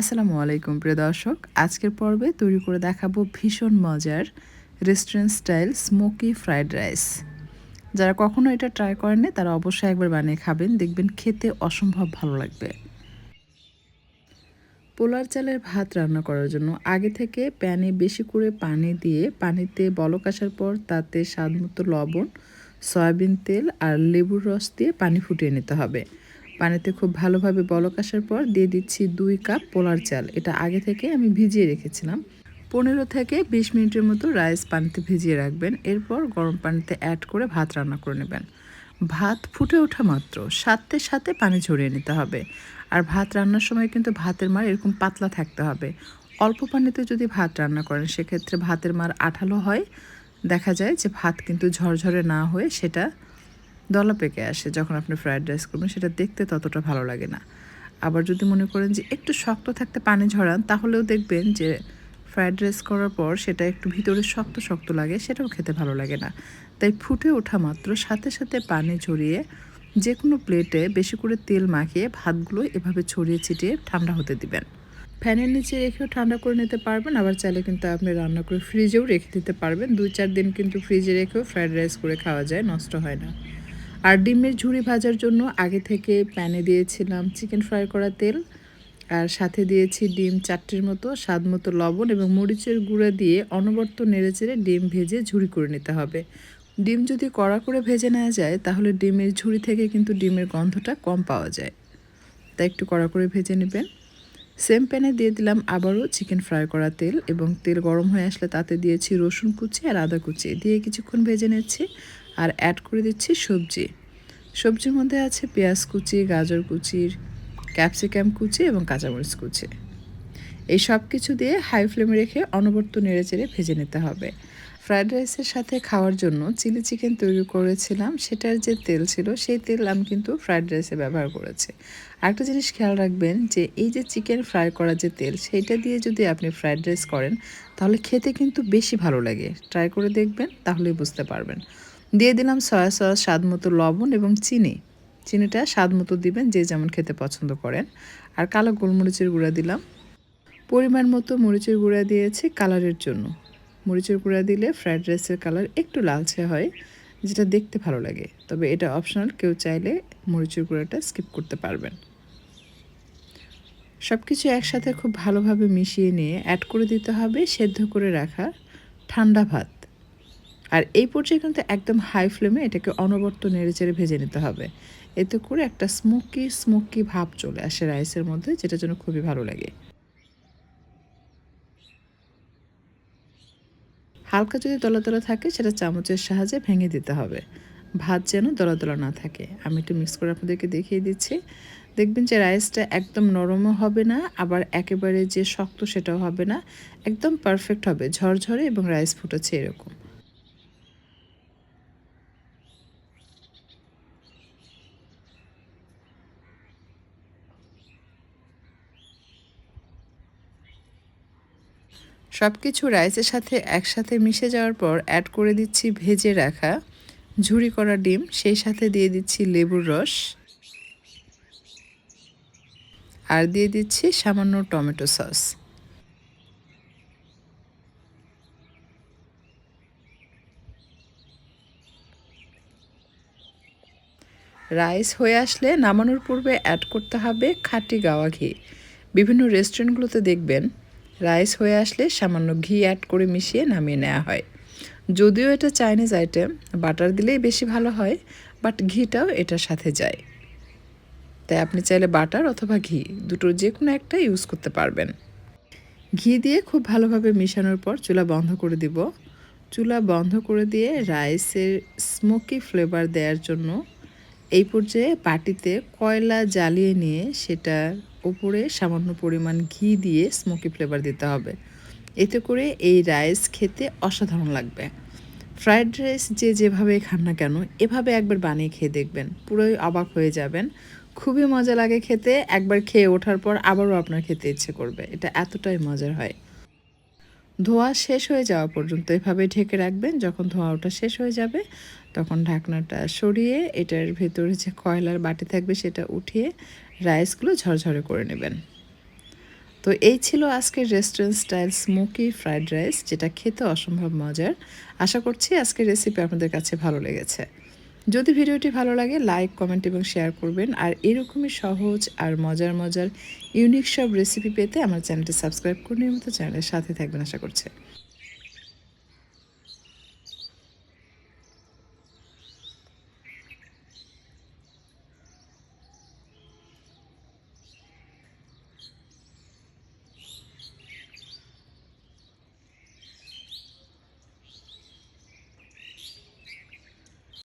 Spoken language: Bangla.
আসসালামু আলাইকুম, প্রিয় দর্শক। আজকের পর্বে তৈরি করে দেখাবো ভীষণ মজার restaurant style smoky fried rice যারা কখনো এটা ট্রাই করেননি তারা অবশ্যই একবার বানিয়ে খাবেন, দেখবেন খেতে অসম্ভব ভালো লাগবে। পোলার চালের ভাত রান্না করার জন্য আগে থেকে প্যানে বেশি করে পানি দিয়ে, পানিতে বলক আসার পর তাতে স্বাদমতো লবণ, সয়াবিন তেল আর লেবুর রস দিয়ে পানি ফুটিয়ে নিতে হবে। পানিতে খুব ভালোভাবে বলক আসার পর দিয়ে দিচ্ছি দুই কাপ পোলার চাল। এটা আগে থেকে আমি ভিজিয়ে রেখেছিলাম। পনেরো থেকে বিশ মিনিটের মতো রাইস পানিতে ভিজিয়ে রাখবেন। এরপর গরম পানিতে অ্যাড করে ভাত রান্না করে নেবেন। ভাত ফুটে ওঠা মাত্র। সাথে সাথে পানি ঝরিয়ে নিতে হবে। আর ভাত রান্নার সময় কিন্তু ভাতের মার এরকম পাতলা থাকতে হবে। অল্প পানিতে যদি ভাত রান্না করেন, সেক্ষেত্রে ভাতের মার আঠালো হয়। দেখা যায় যে ভাত কিন্তু ঝরঝরে না হয়ে সেটা দলা পেকে আসে যখন আপনি ফ্রায়েড রাইস করবেন, সেটা দেখতে ততটা ভালো লাগে না। আবার যদি মনে করেন যে একটু শক্ত থাকতে পানি ঝরান, তাহলেও দেখবেন যে ফ্রায়েড রাইস করার পর সেটা একটু ভিতরে শক্ত শক্ত লাগে, সেটাও খেতে ভালো লাগে না। তাই ফুটে ওঠা মাত্র সাথে সাথে পানি ঝরিয়ে যে কোনো প্লেটে বেশি করে তেল মাখিয়ে ভাতগুলো এভাবে ছড়িয়ে ছিটিয়ে ঠান্ডা হতে দিবেন। ফ্যানের নিচে রেখেও ঠান্ডা করে নিতে পারবেন, আবার চাইলে কিন্তু আপনি রান্না করে ফ্রিজেও রেখে দিতে পারবেন। দুই চার দিন কিন্তু ফ্রিজে রেখেও ফ্রায়েড রাইস করে খাওয়া যায়, নষ্ট হয় না। আর ডিমের ঝুড়ি ভাজার জন্য আগে থেকে প্যানে দিয়েছিলাম চিকেন ফ্রাই করা তেল আর সাথে দিয়েছি ডিম চারটির মতো, স্বাদ মতো লবণ এবং মরিচের গুঁড়া দিয়ে অনবর্ত নেড়েচেড়ে ডিম ভেজে ঝুড়ি করে নিতে হবে। ডিম যদি কড়া করে ভেজে নেওয়া যায়, তাহলে ডিমের ঝুড়ি থেকে কিন্তু ডিমের গন্ধটা কম পাওয়া যায়। তাই একটু কড়া করে ভেজে নেবেন। সেম প্যানে দিয়ে দিলাম আবারও চিকেন ফ্রাই করা তেল এবং তেল গরম হয়ে আসলে তাতে দিয়েছি রসুন কুচি আর আদা কুচি। দিয়ে কিছুক্ষণ ভেজে নিচ্ছি। আর অ্যাড করে দিচ্ছি সবজি। সবজির মধ্যে আছে পেঁয়াজ কুচি, গাজর কুচির ক্যাপসিকাম কুচি এবং কাঁচামরিচ কুচি। এই সব কিছু দিয়ে হাই ফ্লেমে রেখে অনবর্ত নেড়েচেড়ে ভেজে নিতে হবে। ফ্রায়েড রাইসের সাথে খাওয়ার জন্য চিলি চিকেন তৈরি করেছিলাম, সেটার যে তেল ছিল সেই তেল আমি কিন্তু ফ্রায়েড রাইসে ব্যবহার করেছি। আরেকটা জিনিস খেয়াল রাখবেন যে এই যে চিকেন ফ্রাই করা যে তেল, সেইটা দিয়ে যদি আপনি ফ্রায়েড রাইস করেন, তাহলে খেতে কিন্তু বেশি ভালো লাগে। ট্রাই করে দেখবেন, তাহলেই বুঝতে পারবেন। দিয়ে দিলাম সয়া সস, স্বাদ মতো লবণ এবং চিনি। চিনিটা স্বাদ মতো দিবেন, যে যেমন খেতে পছন্দ করেন। আর কালো গোলমরিচের গুঁড়া দিলাম। পরিমাণ মতো মরিচের গুঁড়া দিয়েছি কালারের জন্য। মরিচের গুঁড়া দিলে ফ্রায়েড রাইসের কালার একটু লালচে হয়, যেটা দেখতে ভালো লাগে। তবে এটা অপশনাল, কেউ চাইলে মরিচের গুঁড়াটা স্কিপ করতে পারবেন। সব কিছু একসাথে খুব ভালোভাবে মিশিয়ে নিয়ে অ্যাড করে দিতে হবে, সেদ্ধ করে রাখা ঠান্ডা ভাত। আর এই পর্যায়ে কিন্তু একদম হাই ফ্লেমে এটাকে অনবর্ত নেড়ে চেড়ে ভেজে নিতে হবে। এতে করে একটা স্মোকি স্মোকি ভাব চলে আসে রাইসের মধ্যে যেটা যেন খুবই ভালো লাগে। হালকা যদি দলা দলা থাকে, সেটা চামচের সাহায্যে ভেঙে দিতে হবে। ভাত যেন দলা দলা না থাকে। আমি একটু মিক্স করে আপনাদেরকে দেখিয়ে দিচ্ছি। দেখবেন যে রাইসটা একদম নরমও হবে না, আবার একেবারে যে শক্ত সেটাও হবে না। একদম পারফেক্ট হবে। ঝরঝরে এবং রাইস ফুটেছে এরকম। সব কিছু রাইসের সাথে একসাথে মিশে যাওয়ার পর অ্যাড করে দিচ্ছি ভেজে রাখা ঝুরি করা ডিম, সেই সাথে দিয়ে দিচ্ছি লেবুর রস আর দিয়ে দিচ্ছি সামান্য টমেটো সস। রাইস হয়ে আসলে নামানোর পূর্বে অ্যাড করতে হবে খাঁটি গাওয়া ঘি। বিভিন্ন রেস্টুরেন্টগুলোতে দেখবেন রাইস হয়ে আসলে সামান্য ঘি অ্যাড করে মিশিয়ে নামিয়ে নেওয়া হয়। যদিও এটা চাইনিজ আইটেম বাটার দিলেই বেশি ভালো হয় বাট ঘিটাও এটার সাথে যায়। তাই আপনি চাইলে বাটার অথবা ঘি, দুটোর যে কোনো একটা ইউজ করতে পারবেন। ঘি দিয়ে খুব ভালোভাবে মিশানোর পর চুলা বন্ধ করে দিব। চুলা বন্ধ করে দিয়ে রাইসের স্মোকি ফ্লেভার দেওয়ার জন্য এই পর্যায়ে পাটিতে কয়লা জ্বালিয়ে নিয়ে সেটা উপরে সামান্য পরিমাণ ঘি দিয়ে স্মোকি ফ্লেভার দিতে হবে। এতে করে এই রাইস খেতে অসাধারণ লাগবে। ফ্রায়েড রাইস যে যেভাবে খান না কেন, এভাবে একবার বানিয়ে খেয়ে দেখবেন। পুরোই অবাক হয়ে যাবেন। খুবই মজা লাগে খেতে। একবার খেয়ে ওঠার পর আবারও আপনার খেতে ইচ্ছে করবে। এটা এতটাই মজার হয়। ধোয়া শেষ হয়ে যাওয়া পর্যন্ত এভাবে ঢেকে রাখবেন। যখন ধোয়া ওটা শেষ হয়ে যাবে, তখন ঢাকনাটা সরিয়ে এটার ভেতরে যে কয়লার বাটি থাকবে সেটা উঠিয়ে রাইসগুলো ঝরঝরে করে নেবেন। তো এই ছিল আজকের restaurant style smoky fried rice যেটা খেতে অসম্ভব মজার। আশা করছি আজকের রেসিপি আপনাদের কাছে ভালো লেগেছে। যদি ভিডিওটি ভালো লাগে লাইক কমেন্ট এবং শেয়ার করবেন। আর এরকমই সহজ আর মজার মজার ইউনিক সব রেসিপি পেতে আমার চ্যানেলটি সাবস্ক্রাইব করে নিয়মিত চ্যানেলের সাথে থাকবেন, আশা করছি।